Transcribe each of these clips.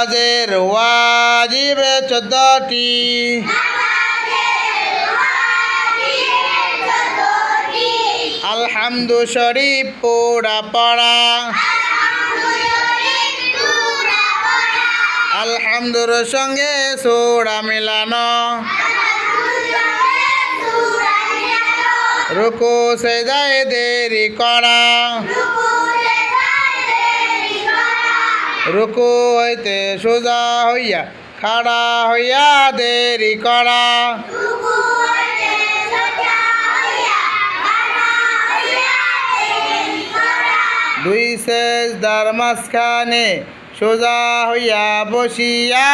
নামাজের ওয়াজিবে চোদ্দটি। আলহামদু শরীফ পোড়া পড়া। আলহামদুর সঙ্গে সোড়া মিলানো। রুকু সেজায় দেরি করা। রুকু হইতে সোজা হইয়া খাড়া হইয়া দেরি করা। দুই শেষ দার মাঝখানে সোজা হইয়া বসিয়া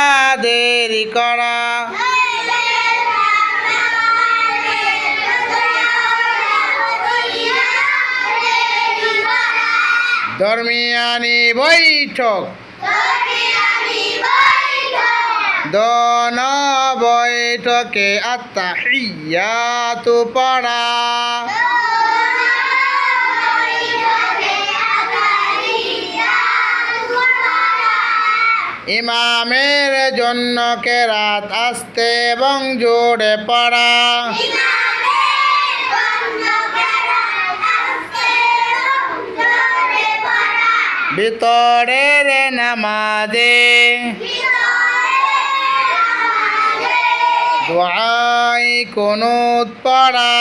দেরি করা। দরমিয়ানি বৈঠক দন বৈঠকে আত্মাহিয়াতু পড়া। ইমামের জন্য কেরাত আসতে এবং জোরে পড়া। ভিতরের নামাজে। দোয়াই কুনুত পড়া।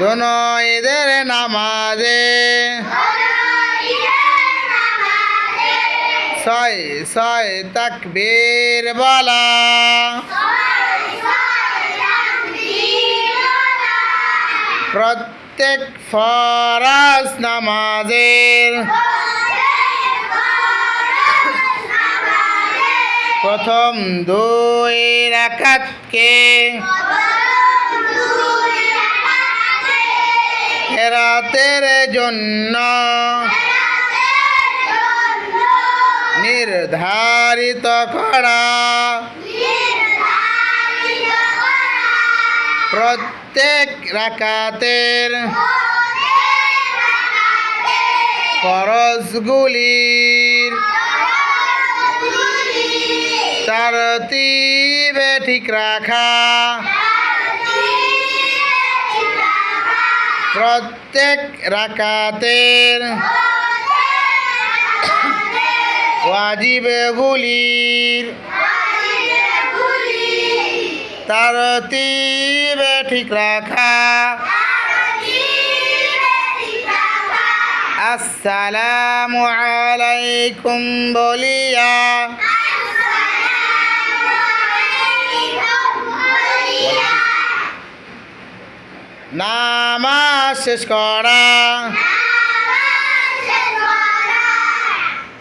দোনো ঈদের নামাজে। ছয় ছয় তাকবীর বলা। প্রত্যেক ফরাজ নামাজের প্রথম দুই রাকাতকে কেরাতের জন্য নির্ধারিত করা। প্রত্যেক রাকাতের ফরজগুলির তারতিবে ঠিক রাখা। প্রত্যেক রাকাতের ওয়াজিবগুলির তারতিবে ঠিক রাখা। আসসালামু আলাইকুম বলিয়া। নামাজ শেষ করা।